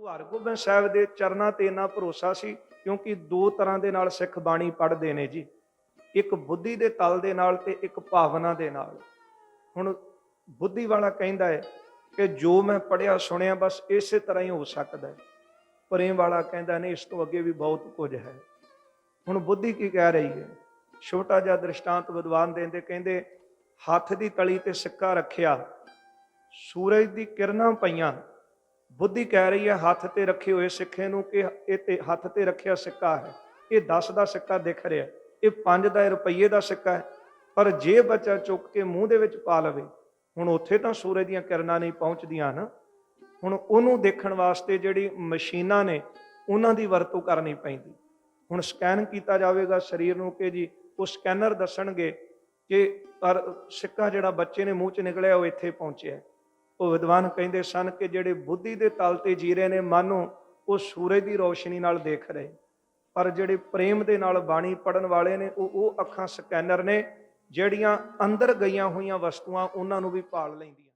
ਗੁਰੂ ਹਰਗੋਬਿੰਦ ਸਾਹਿਬ ਦੇ ਚਰਨਾਂ ਤੇ ਇੰਨਾ ਭਰੋਸਾ ਸੀ, ਕਿਉਂਕਿ ਦੋ ਤਰ੍ਹਾਂ ਦੇ ਨਾਲ ਸਿੱਖ ਬਾਣੀ ਪੜ੍ਹਦੇ ਨੇ ਜੀ। ਇੱਕ ਬੁੱਧੀ ਦੇ ਤਲ ਦੇ ਨਾਲ ਤੇ ਇੱਕ ਭਾਵਨਾ ਦੇ ਨਾਲ। ਹੁਣ ਬੁੱਧੀ ਵਾਲਾ ਕਹਿੰਦਾ ਹੈ ਕਿ ਜੋ ਮੈਂ ਪੜਿਆ ਸੁਣਿਆ, ਬਸ ਇਸੇ ਤਰ੍ਹਾਂ ਹੀ ਹੋ ਸਕਦਾ ਹੈ। ਪ੍ਰੇਮ ਵਾਲਾ ਕਹਿੰਦਾ, ਨਹੀਂ, ਇਸ ਤੋਂ ਅੱਗੇ ਵੀ ਬਹੁਤ ਕੁਝ ਹੈ। ਹੁਣ ਬੁੱਧੀ ਕੀ ਕਹਿ ਰਹੀ ਹੈ? ਛੋਟਾ ਜਿਹਾ ਦ੍ਰਿਸ਼ਟਾਂਤ ਵਿਦਵਾਨ ਦੇਂਦੇ ਕਹਿੰਦੇ, ਹੱਥ ਦੀ ਤਲੀ ਤੇ ਸਿੱਕਾ ਰੱਖਿਆ, ਸੂਰਜ ਦੀ ਕਿਰਨਾਂ ਪਈਆਂ ਬੁੱਧੀ ਕਹਿ ਰਹੀ ਹੈ, ਹੱਥ ਤੇ ਰੱਖੇ ਹੋਏ ਸਿੱਖੇ ਨੂੰ ਕਿ ਇਹ ਤੇ ਹੱਥ ਤੇ ਰੱਖਿਆ ਸਿੱਕਾ ਹੈ। ਇਹ 10 ਦਾ ਸਿੱਕਾ ਦਿਖ ਰਿਹਾ। ਇਹ 5 ਦਾ ਰੁਪਈਏ ਦਾ ਸਿੱਕਾ ਹੈ। ਪਰ ਜੇ ਬੱਚਾ ਚੁੱਕ ਕੇ ਮੂੰਹ ਦੇ ਵਿੱਚ ਪਾ ਲਵੇ, ਹੁਣ ਉੱਥੇ ਤਾਂ ਸੂਰਜ ਦੀਆਂ ਕਿਰਨਾਂ ਨਹੀਂ ਪਹੁੰਚਦੀਆਂ ਨਾ ਹੁਣ ਉਹਨੂੰ ਦੇਖਣ ਵਾਸਤੇ ਜਿਹੜੀ ਮਸ਼ੀਨਾਂ ਨੇ, ਉਹਨਾਂ ਦੀ ਵਰਤੋਂ ਕਰਨੀ ਪੈਂਦੀ। ਹੁਣ ਸਕੈਨ ਕੀਤਾ ਜਾਵੇਗਾ ਸਰੀਰ ਨੂੰ ਕਿ ਜੀ ਉਹ ਸਕੈਨਰ ਦੱਸਣਗੇ ਕਿ ਪਰ ਸਿੱਕਾ ਜਿਹੜਾ ਬੱਚੇ ਨੇ ਮੂੰਹ 'ਚ ਨਿਕਲਿਆ, ਉਹ ਇੱਥੇ ਪਹੁੰਚਿਆ। ਉਹ ਵਿਦਵਾਨ ਕਹਿੰਦੇ ਸਨ ਕਿ ਜਿਹੜੇ ਬੁੱਧੀ ਦੇ ਤਲ ਤੇ ਜੀ ਰਹੇ ਨੇ ਮਨ ਨੂੰ, ਉਹ ਸੂਰਜ ਦੀ ਰੋਸ਼ਨੀ ਨਾਲ ਦੇਖ ਰਹੇ। ਪਰ ਜਿਹੜੇ ਪ੍ਰੇਮ ਦੇ ਨਾਲ ਬਾਣੀ ਪੜਨ ਵਾਲੇ ਨੇ, ਉਹ ਉਹ ਅੱਖਾਂ ਸਕੈਨਰ ਨੇ, ਜਿਹੜੀਆਂ ਅੰਦਰ ਗਈਆਂ ਹੋਈਆਂ ਵਸਤੂਆਂ ਉਹਨਾਂ ਨੂੰ ਵੀ ਪਾਲ ਲੈਂਦੀਆਂ